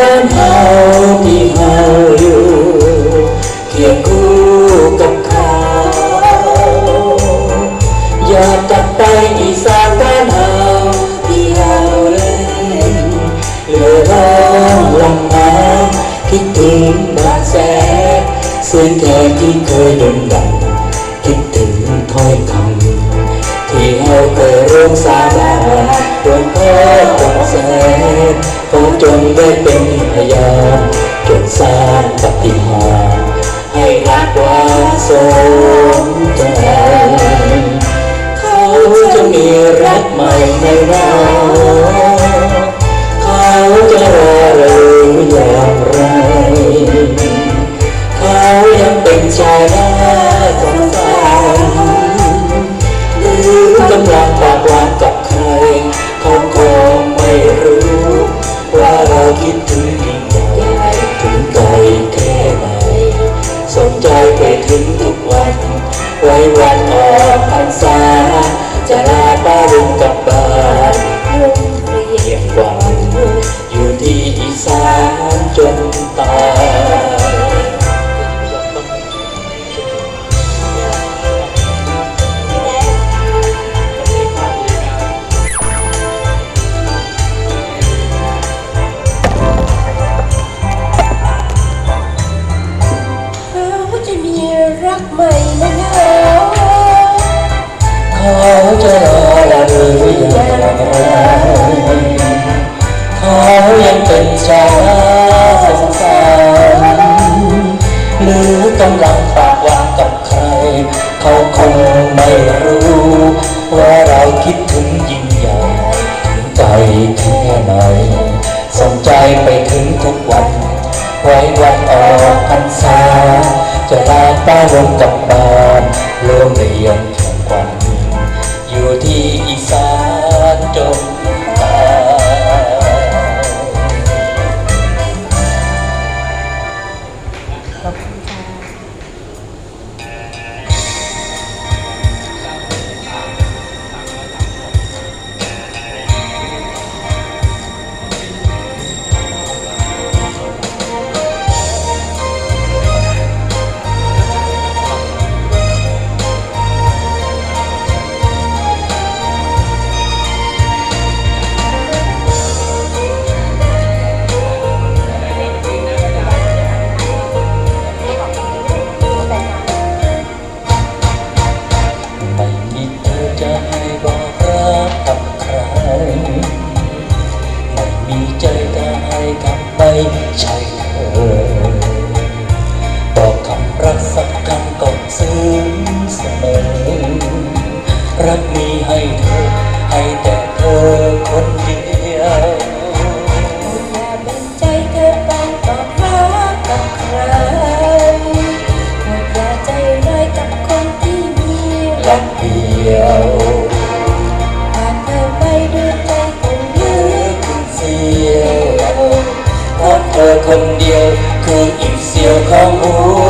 บ้านเฮาที่เฮาอยู่เคียงคู่กับเขาอยากกลับไปอีสานบ้านเฮาที่เฮาเล่นเลือร้องลำน้ำคิดถึงบางแสนเสียงแค่ที่เคยดนดังคิดถึงถ้อยคำที่เฮาเคยร้องสา play one more. ตาลงกับตา สมอ รักนี้ให้เธอ ให้แต่เธอคนเดียวอย่าแบ่งใจเธอไปต่อใครกับใครหมดอย่าใจร้ายกับคนที่มีรักเดียวหาเธอไปด้วยใจคงลืมเสียวเพรเธอคนเดียวคืออีกเสียวของหัว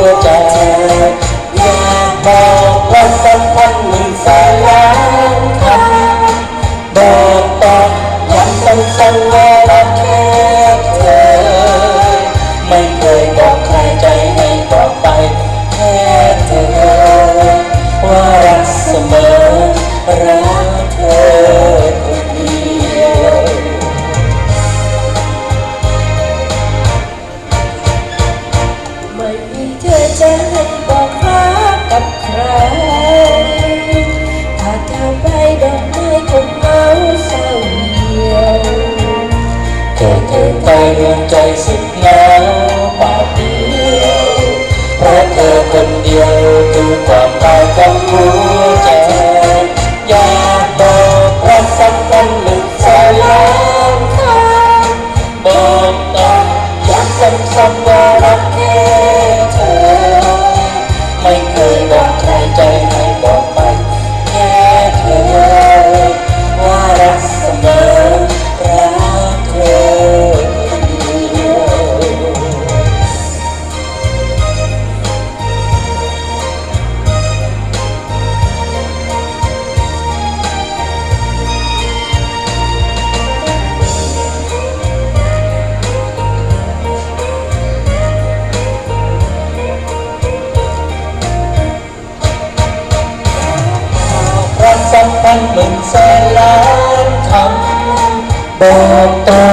บอกต่อ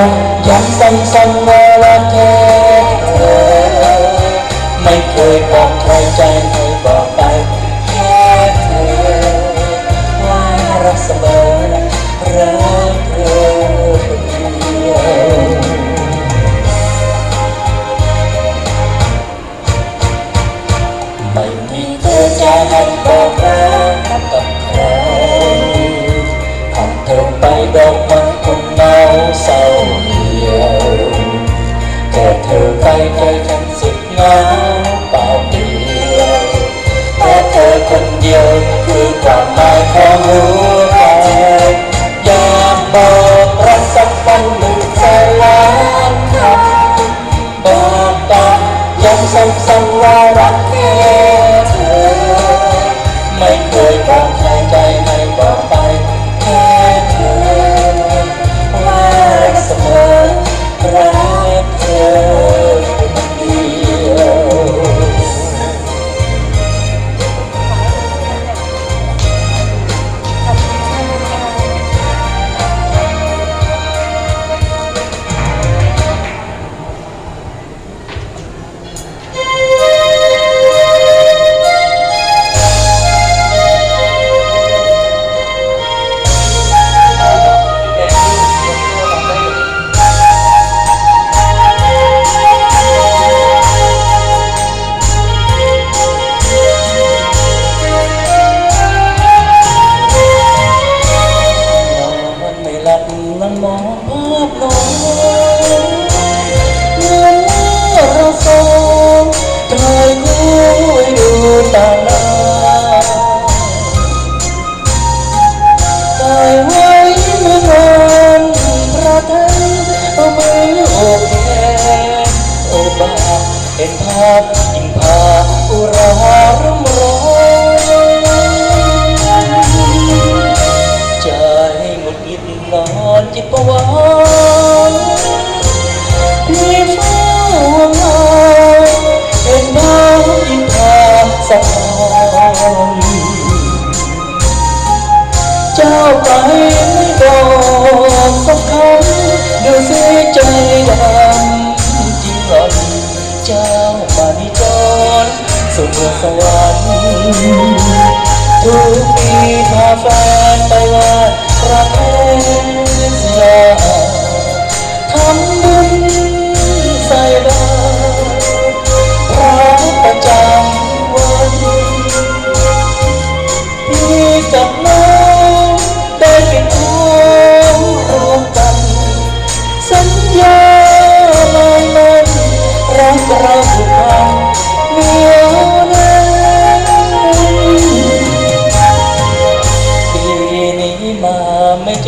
ย้ำซ้ำๆว่ารักแท้ไม่เคยบอก Bye.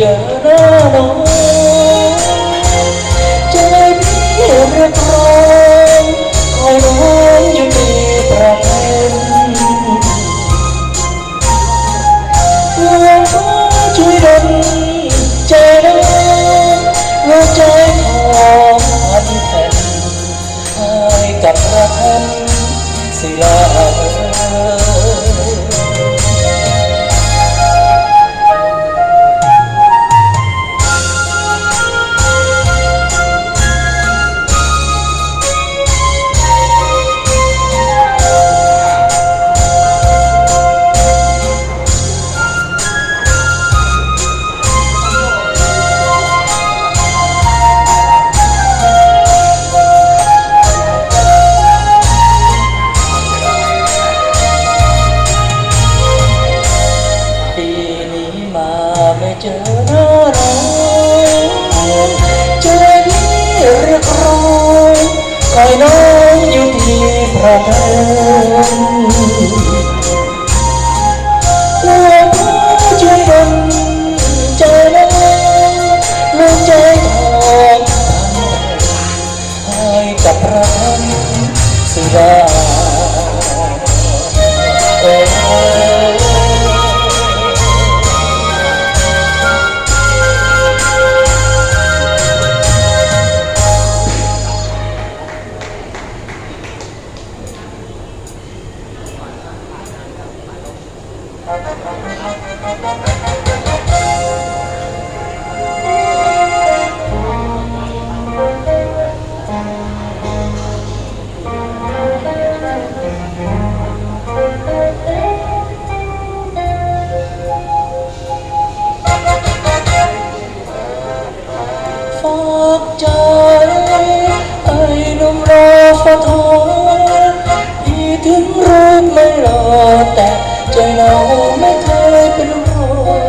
chờ nó nói the ราไม่เคยเป็นค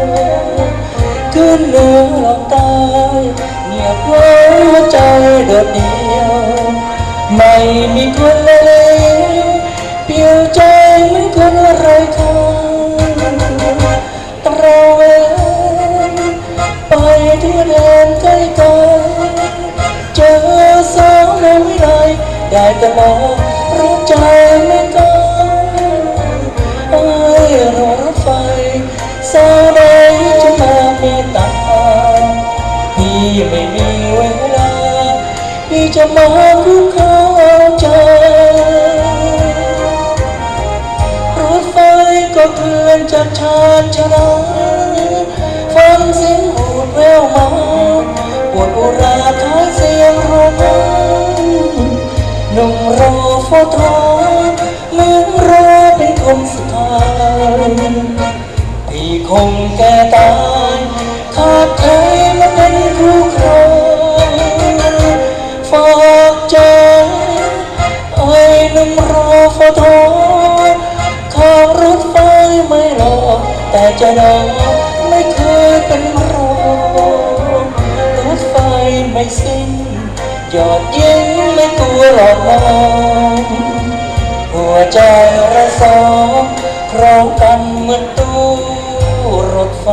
นขึ้นเหนือลงใต้เงียบหัวใจโดดเดียว ไม่มีคนเลวเปลี่ยวใจเหมือนคนไร้ค่าตระเวนไปที่แดนใกล้กันเจอสาวน้อไรได้แต่มอง พี่จะมาคุกเข้าใจรถไฟก็เคลื่อนจากชานชาลาฟังเสียงหูดแววมาปวดอุราท้ายเสียงร้องหนุ่มรอเฝ้าทอเหมือนรอเป็นคนสุดท้ายพี่คงแก่ตายขา ไม่สิ้นยอดยิ้มไม่กลัวหลอกมองหัวใจระสองครองกันเหมือนตู้รถไฟ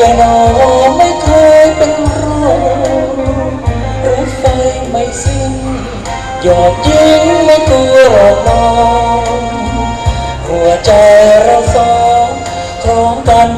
ใจเราไม่เคยเป็นรูหรือไฟไม่สิ้นหยอดยิ้งไม่กลัวหลอกนองหัวใจเราสองครองกัน